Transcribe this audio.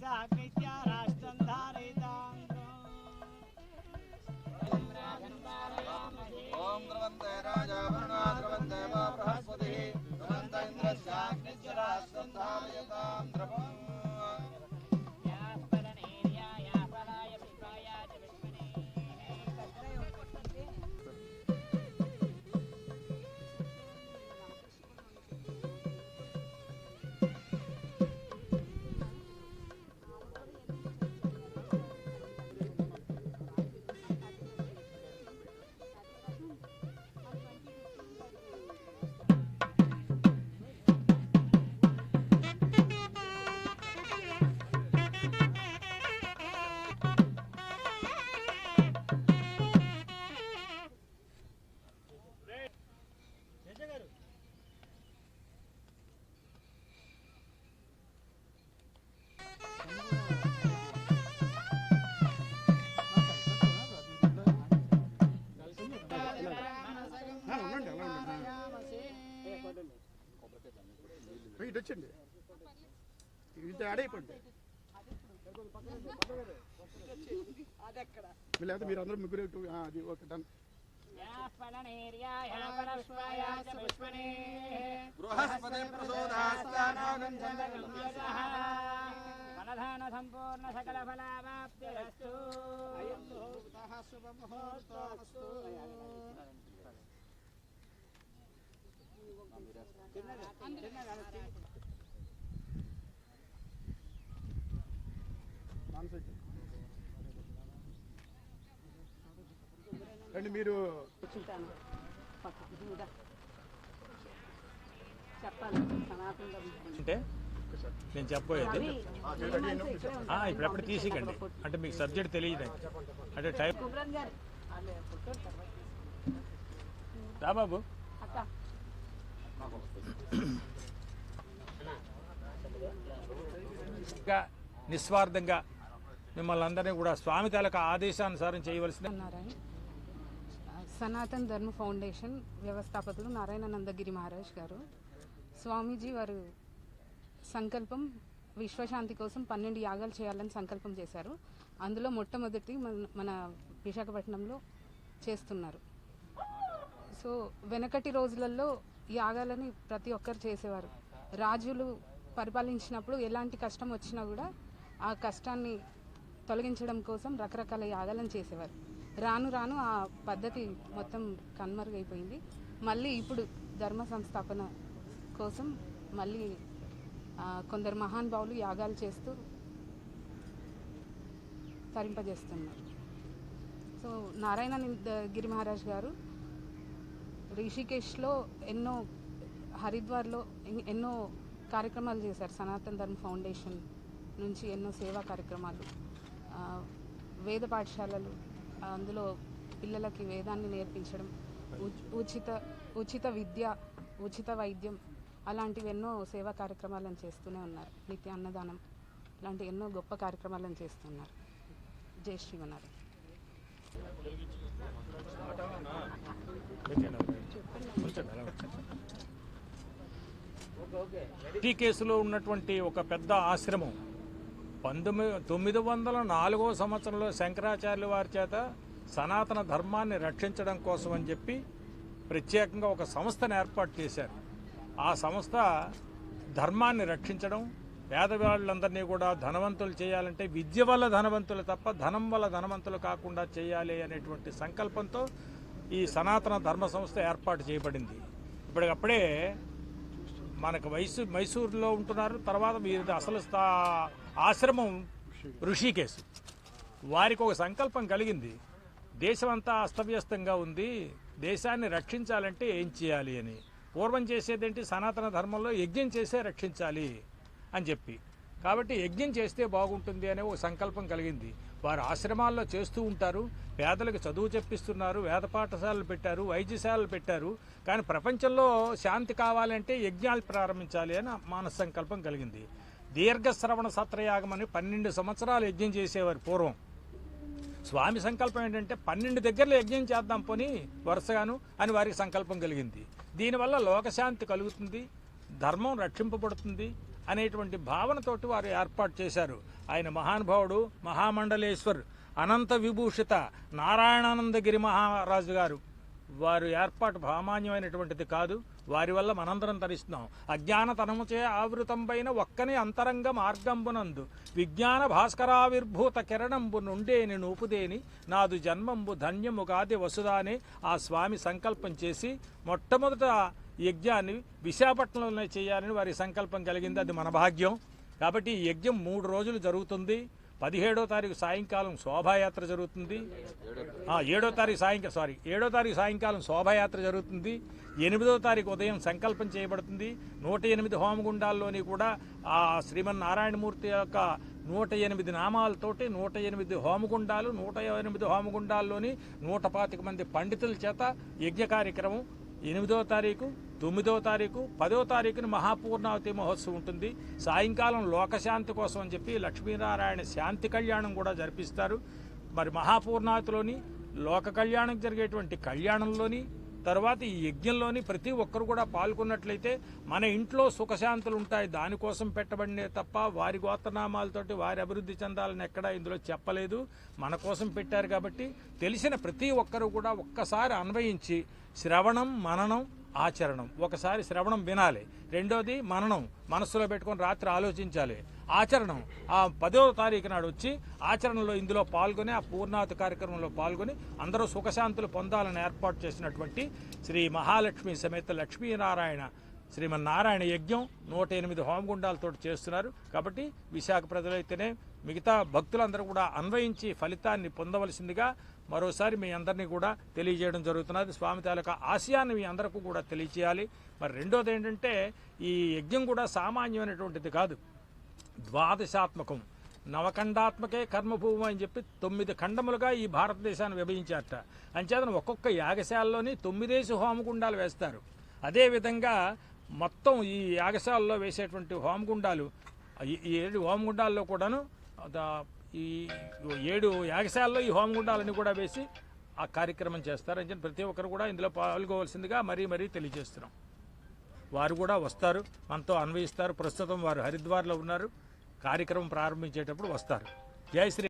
साकैत्या राष्ट्रंधारे ओम द्रवन्ते राजा वरुणा द्रवन्ते वा बृहस्पतिः द्रवन्त इन्द्रस्याग्निज्वराष्ट्रन्धारयतां द्रवम् ఇటు వచ్చండి ఇది ఆడైపోండి లేకపోతే మీరు అందరూ ముగ్గురు ఇటు- అది ఓకే డన్ బృహస్పతి వనధాన సంపూర్ణ సకల ఫలావాప్తిరస్తు రండి మీరు కూర్చుంటాను. చెప్పాలి అంటే నేను చెప్పబోయేది. ఇప్పుడప్పుడు తీసికండి. అంటే మీకు సబ్జెక్ట్ తెలియదు. అంటే టైం కుబ్రన్ నిస్వార్థంగా మిమ్మల్ని అందరినీ కూడా స్వామి తాలూకా ఆదేశానుసారం చేయవలసిన నారాయణ సనాతన్ ధర్మ ఫౌండేషన్ వ్యవస్థాపకులు నారాయణ నందగిరి మహారాజ్ గారు స్వామీజీ వారు సంకల్పం విశ్వశాంతి కోసం పన్నెండు యాగాలు చేయాలని సంకల్పం చేశారు. అందులో మొట్టమొదటి మన మన విశాఖపట్నంలో చేస్తున్నారు. సో వెనకటి రోజులలో యాగాలని ప్రతి ఒక్కరు చేసేవారు. రాజులు పరిపాలించినప్పుడు ఎలాంటి కష్టం వచ్చినా కూడా ఆ కష్టాన్ని తొలగించడం కోసం రకరకాల యాగాలను చేసేవారు. రాను రాను ఆ పద్ధతి మొత్తం కనుమరుగైపోయింది. మళ్ళీ ఇప్పుడు ధర్మ సంస్థాపన కోసం మళ్ళీ కొందరు కొందరు మహానుభావులు యాగాలు చేస్తూ తరింపజేస్తున్నారు. సో నారాయణ గిరి మహారాజ్ గారు రిషికేష్లో ఎన్నో హరిద్వార్లో ఎన్- ఎన్నో కార్యక్రమాలు చేశారు. సనాతన్ ధర్మ ఫౌండేషన్ నుంచి ఎన్నో సేవా కార్యక్రమాలు. వేద పాఠశాలలు అందులో పిల్లలకి వేదాన్ని నేర్పించడం ఉచ్- ఉచిత ఉచిత విద్య ఉచిత వైద్యం అలాంటివి ఎన్నో సేవా కార్యక్రమాలను చేస్తూనే ఉన్నారు. నిత్య అన్నదానం ఇలాంటి ఎన్నో గొప్ప కార్యక్రమాలను చేస్తున్నారు. జై శ్రీమన్నారాయణ. ఈ కేసులో ఉన్నటువంటి ఒక పెద్ద ఆశ్రమం పంతొమ్మిది తొమ్మిది వందల నాలుగో సంవత్సరంలో శంకరాచార్యుల వారి చేత సనాతన ధర్మాన్ని రక్షించడం కోసం అని చెప్పి ప్రత్యేకంగా ఒక సంస్థను ఏర్పాటు చేశారు. ఆ సంస్థ ధర్మాన్ని రక్షించడం పేదవాళ్ళందరినీ కూడా ధనవంతులు చేయాలంటే విద్య వల్ల ధనవంతులు తప్ప ధనం వల్ల ధనవంతులు కాకుండా చేయాలి అనేటువంటి సంకల్పంతో ఈ సనాతన ధర్మ సంస్థ ఏర్పాటు చేయబడింది. ఇప్పటికప్పుడే మనకు వైసు మైసూరులో ఉంటున్నారు. తర్వాత వీరి అసలు ఆశ్రమం ఋషికేశ్. వారికి ఒక సంకల్పం కలిగింది. దేశమంతా అస్తవ్యస్తంగా ఉంది. దేశాన్ని రక్షించాలంటే ఏం చేయాలి అని. పూర్వం చేసేదేంటి? సనాతన ధర్మంలో యజ్ఞం చేసే రక్షించాలి. అని చెప్పి. కాబట్టి యజ్ఞం చేస్తే బాగుంటుంది అనే ఒక సంకల్పం కలిగింది. వారు ఆశ్రమాల్లో చేస్తూ ఉంటారు. పేదలకు చదువు చెప్పిస్తున్నారు. వేద పాఠశాలలు పెట్టారు. వైద్యశాలలు పెట్టారు. కానీ ప్రపంచంలో శాంతి కావాలంటే యజ్ఞాలు ప్రారంభించాలి అని మానస సంకల్పం కలిగింది. దీర్ఘశ్రవణ సత్రయాగం అని పన్నెండు సంవత్సరాలు యజ్ఞం చేసేవారు పూర్వం. స్వామి సంకల్పం ఏంటంటే పన్నెండు దగ్గరలో యజ్ఞం చేద్దాం పోని వరుసగాను అని వారికి సంకల్పం కలిగింది. దీనివల్ల లోకశాంతి కలుగుతుంది. ధర్మం రక్షింపబడుతుంది. అనేటువంటి భావనతోటి వారు ఏర్పాటు చేశారు. ఆయన మహానుభావుడు మహామండలేశ్వర్ అనంత విభూషిత నారాయణానందగిరి మహారాజు గారు. వారు ఏర్పాటు సామాన్యమైనటువంటిది కాదు. వారి వల్ల మనందరం తరిస్తున్నాం. అజ్ఞానతనముచే ఆవృతంపైన ఒక్కని అంతరంగ మార్గంబునందు విజ్ఞాన భాస్కరావిర్భూత కిరణంబు నుండేని నూపుదేని నాదు జన్మంబు ధన్యము కాది వసుదానే ఆ స్వామి సంకల్పం చేసి మొట్టమొదట యజ్ఞాన్ని విశాఖపట్నంలోనే చేయాలని వారి సంకల్పం కలిగింది. అది మన భాగ్యం. కాబట్టి ఈ యజ్ఞం మూడు రోజులు జరుగుతుంది. పదిహేడో తారీఖు సాయంకాలం శోభాయాత్ర జరుగుతుంది. ఏడో తారీఖు సాయంకాలం సారీ ఏడో తారీఖు సాయంకాలం శోభాయాత్ర జరుగుతుంది. ఎనిమిదో తారీఖు ఉదయం సంకల్పం చేయబడుతుంది. నూట ఎనిమిది హోమగుండాల్లోని కూడా ఆ శ్రీమన్నారాయణమూర్తి యొక్క నూట ఎనిమిది నామాలతోటి నూట ఎనిమిది హోమగుండాలు నూట ఎనిమిది హోమగుండాల్లోని నూట పాతిక మంది పండితుల చేత యజ్ఞ కార్యక్రమం ఎనిమిదో తారీఖు తొమ్మిదో తారీఖు పదో తారీఖున మహాపూర్ణావతి మహోత్సవం ఉంటుంది. సాయంకాలం లోకశాంతి కోసం అని చెప్పి లక్ష్మీనారాయణ శాంతి కళ్యాణం కూడా జరిపిస్తారు. మరి మహాపూర్ణావతిలోని లోక కళ్యాణం జరిగేటువంటి కళ్యాణంలోని తర్వాత ఈ యజ్ఞంలోని ప్రతి ఒక్కరు కూడా పాల్గొన్నట్లయితే మన ఇంట్లో సుఖశాంతులు ఉంటాయి. దానికోసం పెట్టబడినే తప్ప వారి గోత్రనామాలతోటి వారి అభివృద్ధి చెందాలని ఎక్కడా ఇందులో చెప్పలేదు. మన కోసం పెట్టారు కాబట్టి తెలిసిన ప్రతి ఒక్కరు కూడా ఒక్కసారి అన్వయించి శ్రవణం మననం ఆచరణం. ఒకసారి శ్రవణం వినాలి. రెండోది మననం. మనస్సులో పెట్టుకొని రాత్రి ఆలోచించాలి. ఆచరణం. ఆ పదో తారీఖు నాడు వచ్చి ఆచరణలో ఇందులో పాల్గొని ఆ పూర్ణాత కార్యక్రమంలో పాల్గొని అందరూ సుఖశాంతులు పొందాలని ఏర్పాటు చేసినటువంటి శ్రీ మహాలక్ష్మి సమేత లక్ష్మీనారాయణ శ్రీమన్నారాయణ యజ్ఞం నూట ఎనిమిది హోమగుండాలతో చేస్తున్నారు. కాబట్టి విశాఖ ప్రజలైతేనే మిగతా భక్తులందరూ కూడా అన్వయించి ఫలితాన్ని పొందవలసిందిగా మరోసారి మీ అందరినీ కూడా తెలియజేయడం జరుగుతున్నది. స్వామి తాలూకా ఆశయాన్ని మీ అందరికీ కూడా తెలియచేయాలి. మరి రెండోది ఏంటంటే ఈ యజ్ఞం కూడా సామాన్యమైనటువంటిది కాదు. ద్వాదశాత్మకం. నవఖండాత్మకే కర్మభూమి అని చెప్పి తొమ్మిది ఖండములుగా ఈ భారతదేశాన్ని విభజించారట అంచేతను ఒక్కొక్క యాగశాలలోని తొమ్మిదేసి హోమగుండాలు వేస్తారు. అదేవిధంగా మొత్తం ఈ యాగశాలలో వేసేటువంటి హోమగుండాలు ఈ- ఏడు హోమగుండాల్లో కూడాను ఈ ఏడు యాగశాలలో ఈ హోమగుండాలన్నీ కూడా వేసి ఆ కార్యక్రమం చేస్తారు. చెప్పి ప్రతి ఒక్కరు కూడా ఇందులో పాల్గొవలసిందిగా మరీ మరీ తెలియజేస్తున్నాం. వారు కూడా వస్తారు. మనతో అన్వయిస్తారు. ప్రస్తుతం వారు హరిద్వార్లో ఉన్నారు. కార్యక్రమం ప్రారంభించేటప్పుడు వస్తారు. జై శ్రీ